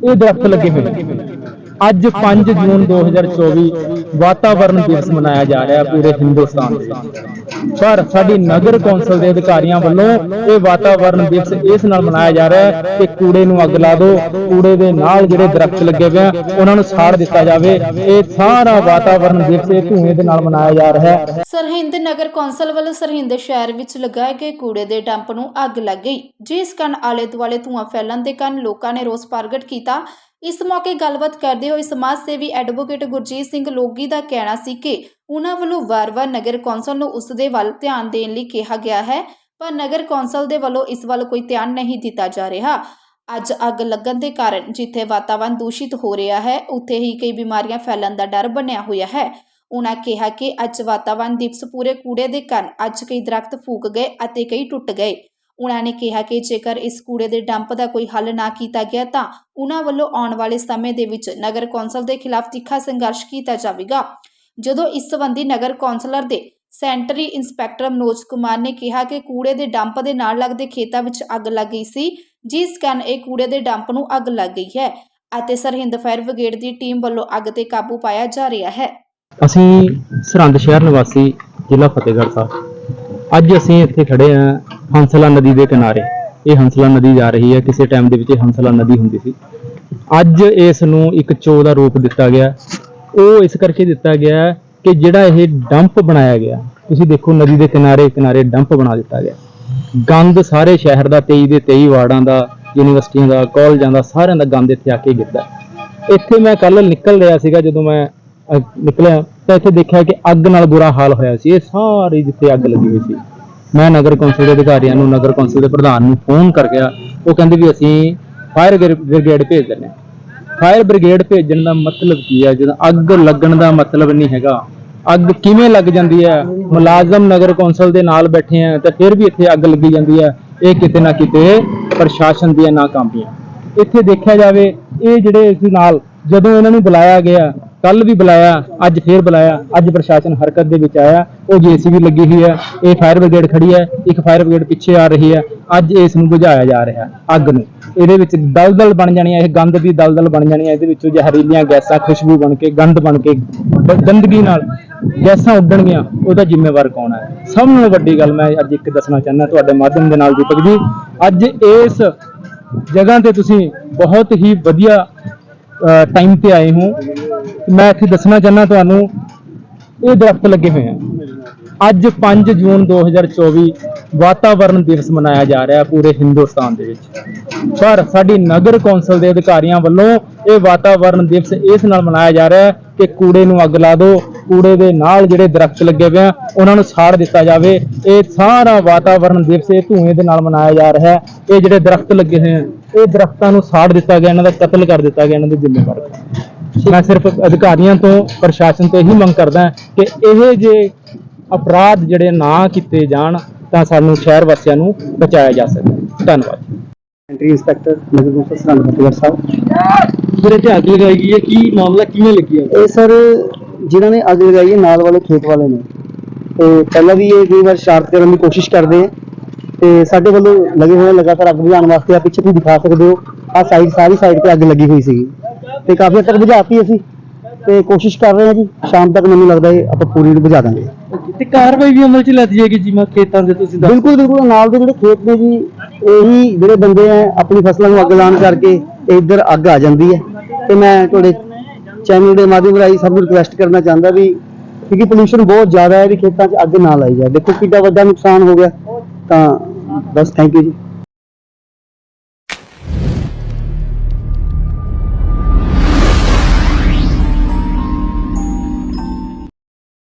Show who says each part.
Speaker 1: ਇਹ ਦਰਖਤ ਲੱਗੇ ਹੋਏ ਨੇ। ਅੱਜ 5 ਜੂਨ 2024 ਵਾਤਾਵਰਣ ਦਿਵਸ ਮਨਾਇਆ ਜਾ ਰਿਹਾ ਪੂਰੇ ਹਿੰਦੁਸਤਾਨ ਵਿੱਚ। ਪਰ ਸਾਡੀ ਨਗਰ ਕੌਂਸਲ ਦੇ ਅਧਿਕਾਰੀਆਂ ਵੱਲੋਂ ਇਹ ਵਾਤਾਵਰਣ ਦਿਵਸ ਇਸ ਨਾਲ ਮਨਾਇਆ ਜਾ ਰਿਹਾ ਹੈ ਕਿ ਕੂੜੇ ਨੂੰ ਅੱਗ ਲਾ ਦਿਓ, ਕੂੜੇ ਦੇ ਨਾਲ ਜਿਹੜੇ ਦਰਖਤ ਲੱਗੇ ਹੋਏ ਆ, ਉਹਨਾਂ ਨੂੰ ਸਾੜ ਦਿੱਤਾ ਜਾਵੇ। ਇਹ ਸਾਰਾ ਵਾਤਾਵਰਣ ਦਿਵਸ ਇਹ ਧੂਏ ਦੇ ਨਾਲ ਮਨਾਇਆ ਜਾ ਰਿਹਾ ਹੈ।
Speaker 2: ਸਰਹਿੰਦ ਨਗਰ ਕੌਂਸਲ ਵੱਲੋਂ ਸਰਹਿੰਦ ਸ਼ਹਿਰ ਵਿੱਚ ਲਗਾਏ ਗਏ ਕੂੜੇ ਦੇ ਡੰਪ ਨੂੰ ਅੱਗ ਲੱਗ ਗਈ। ਜਿਸ ਕਾਰਨ ਆਲੇ ਦੁਆਲੇ ਧੂੰਆਂ ਫੈਲਣ ਦੇ ਕਾਰਨ ਲੋਕਾਂ ਨੇ ਰੋਸ ਪ੍ਰਗਟ ਕੀਤਾ ਇਸ ਮੌਕੇ ਗੱਲਬਾਤ ਕਰਦੇ ਹੋਏ ਸਮਾਜ ਸੇਵੀ ਐਡਵੋਕੇਟ ਗੁਰਜੀਤ ਸਿੰਘ ਲੋਗੀ ਦਾ ਕਹਿਣਾ ਸੀ ਕਿ ਉਹਨਾਂ ਵੱਲੋਂ ਵਾਰ-ਵਾਰ ਨਗਰ ਕੌਂਸਲ ਨੂੰ ਉਸ ਦੇ ਵੱਲ ਧਿਆਨ ਦੇਣ ਲਈ ਕਿਹਾ ਗਿਆ ਹੈ, ਪਰ ਨਗਰ ਕੌਂਸਲ ਦੇ ਵੱਲੋਂ ਇਸ ਵੱਲ ਕੋਈ ਧਿਆਨ ਨਹੀਂ ਦਿੱਤਾ ਜਾ ਰਿਹਾ। ਅੱਜ ਅੱਗ ਲੱਗਣ ਦੇ ਕਾਰਨ ਜਿੱਥੇ ਵਾਤਾਵਰਣ ਦੂਸ਼ਿਤ ਹੋ ਰਿਹਾ ਹੈ, ਉੱਥੇ ਹੀ ਕਈ ਬਿਮਾਰੀਆਂ ਫੈਲਣ ਦਾ ਡਰ ਬਣਿਆ ਹੋਇਆ ਹੈ। ਉਹਨਾਂ ਕਿਹਾ ਕਿ ਅੱਜ ਵਾਤਾਵਰਣ ਦਿਵਸ ਪੂਰੇ ਕੂੜੇ ਦੇ ਕਾਰਨ ਅੱਜ ਕਈ ਦਰਖਤ ਫੂਕ ਗਏ ਅਤੇ ਕਈ ਟੁੱਟ ਗਏ। ਉਨ੍ਹਾਂ ਨੇ ਕਿਹਾ ਕਿ ਜੇਕਰ ਇਸ ਕੂੜੇ ਦੇ ਡੰਪ ਦਾ ਕੋਈ ਹੱਲ ਨਾ ਕੀਤਾ ਗਿਆ ਤਾਂ ਉਨ੍ਹਾਂ ਵੱਲੋਂ ਆਉਣ ਵਾਲੇ ਸਮੇਂ ਦੇ ਵਿੱਚ ਨਗਰ ਕੌਂਸਲ ਦੇ ਖਿਲਾਫ ਤਿੱਖਾ ਸੰਘਰਸ਼ ਕੀਤਾ ਜਾਵੇਗਾ। ਜਦੋਂ ਇਸ ਸੰਬੰਧੀ ਨਗਰ ਕੌਂਸਲਰ ਦੇ ਸੈਂਟਰੀ ਇੰਸਪੈਕਟਰ ਮਨੋਜ ਕੁਮਾਰ ਨੇ ਕਿਹਾ ਕਿ ਕੂੜੇ ਦੇ ਡੰਪ ਦੇ ਨਾਲ ਲੱਗਦੇ ਖੇਤਾਂ ਵਿੱਚ ਅੱਗ ਲੱਗ ਗਈ ਸੀ, ਜਿਸ ਕਾਰਨ ਇਹ ਕੂੜੇ ਦੇ ਡੰਪ ਨੂੰ ਅੱਗ ਲੱਗ ਗਈ ਹੈ ਅਤੇ ਸਰਹਿੰਦ ਫਾਇਰ ਬ੍ਰਿਗੇਡ ਦੀ ਟੀਮ ਵੱਲੋਂ ਅੱਗ ਤੇ ਕਾਬੂ ਪਾਇਆ ਜਾ ਰਿਹਾ ਹੈ।
Speaker 1: ਅਸੀਂ ਸਰਹੰਦ ਸ਼ਹਿਰ ਨਿਵਾਸੀ ਜ਼ਿਲ੍ਹਾ ਫਤਿਹਗੜ੍ਹ ਸਾਹਿਬ। ਅੱਜ ਅਸੀਂ ਇੱਥੇ ਖੜੇ ਹਾਂ ਹੰਸਲਾ ਨਦੀ ਦੇ ਕਿਨਾਰੇ। ਇਹ ਹੰਸਲਾ ਨਦੀ ਜਾ ਰਹੀ ਹੈ, ਕਿਸੇ ਟਾਈਮ ਦੇ ਵਿੱਚ ਇਹ ਹੰਸਲਾ ਨਦੀ ਹੁੰਦੀ ਸੀ। ਅੱਜ ਇਸ ਨੂੰ ਇੱਕ ਚੋ ਦਾ ਰੂਪ ਦਿੱਤਾ ਗਿਆ। ਉਹ ਇਸ ਕਰਕੇ ਦਿੱਤਾ ਗਿਆ ਕਿ ਜਿਹੜਾ ਇਹ ਡੰਪ ਬਣਾਇਆ ਗਿਆ, ਤੁਸੀਂ ਦੇਖੋ ਨਦੀ ਦੇ ਕਿਨਾਰੇ ਕਿਨਾਰੇ ਡੰਪ ਬਣਾ ਦਿੱਤਾ ਗਿਆ। ਗੰਦ ਸਾਰੇ ਸ਼ਹਿਰ ਦਾ 23 ਦੇ 23 ਵਾਰਡਾਂ ਦਾ, ਯੂਨੀਵਰਸਿਟੀਆਂ ਦਾ, ਕਾਲਜਾਂ ਦਾ, ਸਾਰਿਆਂ ਦਾ ਗੰਦ ਇੱਥੇ ਆ ਕੇ ਗਿਰਦਾ। ਇੱਥੇ ਮੈਂ ਕੱਲ ਨਿਕਲ ਰਿਹਾ ਸੀਗਾ ਜਦੋਂ ਮੈਂ ਨਿਕਲਿਆ। ਤਾਂ ਇੱਥੇ ਦੇਖਿਆ ਕਿ ਅੱਗ ਨਾਲ ਬੁਰਾ ਹਾਲ ਹੋਇਆ ਸੀ। ਇਹ ਸਾਰੀ ਜਿੱਥੇ ਅੱਗ ਲੱਗੀ ਹੋਈ ਸੀ। ਮੈਂ ਨਗਰ ਕੌਂਸਲ ਦੇ ਅਧਿਕਾਰੀਆਂ ਨੂੰ, ਨਗਰ ਕੌਂਸਲ ਦੇ ਪ੍ਰਧਾਨ ਨੂੰ ਫੋਨ ਕਰ ਗਿਆ। ਉਹ ਕਹਿੰਦੇ ਵੀ ਅਸੀਂ ਫਾਇਰ ਬ੍ਰਿਗੇਡ ਭੇਜ ਦਿੰਦੇ ਹਾਂ। ਫਾਇਰ ਬ੍ਰਿਗੇਡ ਭੇਜਣ ਦਾ ਮਤਲਬ ਕੀ ਹੈ? ਜਦੋਂ ਅੱਗ ਲੱਗਣ ਦਾ ਮਤਲਬ ਨਹੀਂ ਹੈਗਾ। ਅੱਗ ਕਿਵੇਂ ਲੱਗ ਜਾਂਦੀ ਹੈ? ਮੁਲਾਜ਼ਮ ਨਗਰ ਕੌਂਸਲ ਦੇ ਨਾਲ ਬੈਠੇ ਆ ਤੇ ਫਿਰ ਵੀ ਇੱਥੇ ਅੱਗ ਲੱਗੀ ਜਾਂਦੀ ਹੈ। ਇਹ ਕਿਤੇ ਨਾ ਕਿਤੇ ਪ੍ਰਸ਼ਾਸਨ ਦੀਆਂ ਨਾਕਾਮੀਆਂ। ਇੱਥੇ ਦੇਖਿਆ ਜਾਵੇ, ਇਹ ਜਿਹੜੇ ਇਸ ਨਾਲ ਜਦੋਂ ਇਹਨਾਂ ਨੂੰ ਬੁਲਾਇਆ ਗਿਆ ਕੱਲ ਵੀ ਬੁਲਾਇਆ, ਅੱਜ ਫੇਰ ਬੁਲਾਇਆ, ਅੱਜ ਪ੍ਰਸ਼ਾਸਨ ਹਰਕਤ ਦੇ ਵਿੱਚ ਆਇਆ, ਉਹ ਜੀਸੀਬੀ ਲੱਗੀ ਹੋਈ ਹੈ, ਇਹ ਫਾਇਰ ਬ੍ਰਿਗੇਡ ਖੜੀ ਹੈ, ਇੱਕ ਫਾਇਰ ਬ੍ਰਿਗੇਡ ਪਿੱਛੇ ਆ ਰਹੀ ਹੈ, ਅੱਜ ਇਸ ਨੂੰ ਬੁਝਾਇਆ ਜਾ ਰਿਹਾ, ਅੱਗ ਨੂੰ। ਇਹਦੇ ਵਿੱਚ ਦਲਦਲ ਬਣ ਜਾਣੀ ਹੈ ਇਹ ਗੰਦ ਦੀ ਦਲਦਲ ਬਣ ਜਾਣੀ ਹੈ ਇਹਦੇ ਵਿੱਚੋਂ ਜ਼ਹਿਰੀਲੀਆਂ ਗੈਸਾਂ, ਖੁਸ਼ਬੂ ਬਣ ਕੇ, ਗੰਦ ਬਣ ਕੇ ਗੰਦਗੀ ਨਾਲ ਗੈਸਾਂ ਉੱਡਣਗੀਆਂ, ਉਹਦਾ ਜ਼ਿੰਮੇਵਾਰ ਕੌਣ ਹੈ? ਸਭ ਨਾਲੋਂ ਵੱਡੀ ਗੱਲ ਮੈਂ ਅੱਜ ਇੱਕ ਦੱਸਣਾ ਚਾਹੁੰਦਾ, ਤੁਹਾਡੇ ਮਾਧਿਅਮ ਦੇ ਨਾਲ ਦੀਪਕ ਜੀ, ਅੱਜ ਇਸ ਜਗ੍ਹਾ ਤੇ ਤੁਸੀਂ ਬਹੁਤ ਹੀ ਵਧੀਆ ਟਾਈਮ ਤੇ ਆਏ ਹੋ। ਮੈਂ ਇੱਥੇ ਦੱਸਣਾ ਚਾਹੁੰਦਾ ਤੁਹਾਨੂੰ, ਇਹ ਦਰਖਤ ਲੱਗੇ ਹੋਏ ਆ। ਅੱਜ 5 ਜੂਨ 2024 ਵਾਤਾਵਰਣ ਦਿਵਸ ਮਨਾਇਆ ਜਾ ਰਿਹਾ ਪੂਰੇ ਹਿੰਦੁਸਤਾਨ ਦੇ ਵਿੱਚ। ਪਰ ਸਾਡੀ ਨਗਰ ਕੌਂਸਲ ਦੇ ਅਧਿਕਾਰੀਆਂ ਵੱਲੋਂ ਇਹ ਵਾਤਾਵਰਣ ਦਿਵਸ ਇਸ ਨਾਲ ਮਨਾਇਆ ਜਾ ਰਿਹਾ ਕਿ ਕੂੜੇ ਨੂੰ ਅੱਗ ਲਾ ਦਿਓ, ਕੂੜੇ ਦੇ ਨਾਲ ਜਿਹੜੇ ਦਰਖਤ ਲੱਗੇ ਹੋਏ ਆ, ਉਹਨਾਂ ਨੂੰ ਸਾੜ ਦਿੱਤਾ ਜਾਵੇ। ਇਹ ਸਾਰਾ ਵਾਤਾਵਰਣ ਦਿਵਸ ਇਹ ਧੂਏ ਦੇ ਨਾਲ ਮਨਾਇਆ ਜਾ ਰਿਹਾ। ਹੈ ਇਹ ਜਿਹੜੇ ਦਰਖਤ ਲੱਗੇ ਹੋਏ ਆ, ਇਹ ਦਰਖਤਾਂ ਨੂੰ ਸਾੜ ਦਿੱਤਾ ਗਿਆ, ਇਹਨਾਂ ਦਾ ਕਤਲ ਕਰ ਦਿੱਤਾ ਗਿਆ, ਇਹਨਾਂ ਦੇ ਜ਼ਿੰਮੇਵਾਰ। ਮੈਂ ਸਿਰਫ ਅਧਿਕਾਰੀਆਂ ਤੋਂ ਪ੍ਰਸ਼ਾਸਨ ਤੋਂ ਇਹੀ ਮੰਗ ਕਰਦਾ ਕਿ ਇਹ ਜੇ ਅਪਰਾਧ ਜਿਹੜੇ ਨਾ ਕੀਤੇ ਜਾਣ ਤਾਂ ਸਾਨੂੰ ਸ਼ਹਿਰ ਵਾਸੀਆਂ ਨੂੰ ਬਚਾਇਆ ਜਾ ਸਕੇ। ਧੰਨਵਾਦ।
Speaker 3: Entry inspector Sirhind Fatehgarh Sahib.
Speaker 1: ਮੇਰੇ ਤੇ ਅੱਗ ਲਗਾਈ ਗਈ ਹੈ। ਕੀ ਮਾਮਲਾ ਕਿਵੇਂ ਲੱਗਿਆ
Speaker 3: ਇਹ ਸਰ ਜਿਨ੍ਹਾਂ ਨੇ ਅੱਗ ਲਗਾਈ ਹੈ ਨਾਲ ਵਾਲੇ ਖੇਤ ਵਾਲੇ ਨੇ। ਤੇ ਪਹਿਲਾਂ ਵੀ ਇਹ ਕਈ ਵਾਰ ਸ਼ਰਾਰਤ ਕਰਨ ਦੀ ਕੋਸ਼ਿਸ਼ ਕਰਦੇ ਆ। ਤੇ ਸਾਡੇ ਵੱਲੋਂ ਲੱਗੇ ਹੋਏ ਲਗਾਤਾਰ ਅੱਗ ਬੁਝਾਉਣ ਵਾਸਤੇ ਆ ਪਿੱਛੇ ਤੁਸੀਂ ਦਿਖਾ ਸਕਦੇ ਹੋ। ਆ ਸਾਈਡ ਸਾਰੀ ਸਾਈਡ ਤੇ ਅੱਗ ਲੱਗੀ ਹੋਈ ਸੀਗੀ। ਤੇ ਕਾਫੀ ਹੱਦ ਤੱਕ ਬੁਝਾਤੀ ਅਸੀਂ ਤੇ ਕੋਸ਼ਿਸ਼ ਕਰ ਰਹੇ ਹਾਂ ਜੀ ਸ਼ਾਮ ਤੱਕ ਮੈਨੂੰ ਲੱਗਦਾ ਹੈ ਆਪਾਂ ਪੂਰੀ ਨੂੰ ਬੁਝਾ ਦਾਂਗੇ।
Speaker 1: ਤੇ ਕਾਰਵਾਈ ਵੀ ਅਮਲ ਚ ਲੱਗ ਜਾਏਗੀ ਜਿਵੇਂ ਖੇਤਾਂ ਦੇ ਤੁਸੀਂ
Speaker 3: ਬਿਲਕੁਲ ਬਿਲਕੁਲ ਨਾਲ ਦੇ ਜਿਹੜੇ ਖੇਤ ਨੇ ਜੀ ਇਹੀ ਜਿਹੜੇ ਬੰਦੇ ਆ ਆਪਣੀ ਫਸਲਾਂ ਨੂੰ ਅੱਗ ਲਾਉਣ ਕਰਕੇ ਇੱਧਰ ਅੱਗ ਆ ਜਾਂਦੀ ਹੈ। ਤੇ ਮੈਂ ਤੁਹਾਡੇ ਚੈਨਲ ਦੇ ਮਾਧਿਅਮ ਰਾਹੀਂ ਸਭ ਨੂੰ ਰਿਕਵੈਸਟ ਕਰਨਾ ਚਾਹੁੰਦਾ ਵੀ ਕਿਉਂਕਿ ਪੋਲੂਸ਼ਨ ਬਹੁਤ ਜ਼ਿਆਦਾ ਹੈ ਵੀ ਖੇਤਾਂ 'ਚ ਅੱਗ ਨਾ ਲਾਈ ਜਾਏ। ਦੇਖੋ ਕਿੰਨਾ ਵੱਡਾ ਨੁਕਸਾਨ ਹੋ ਗਿਆ। ਤਾਂ ਬਸ ਥੈਂਕ ਯੂ ਜੀ।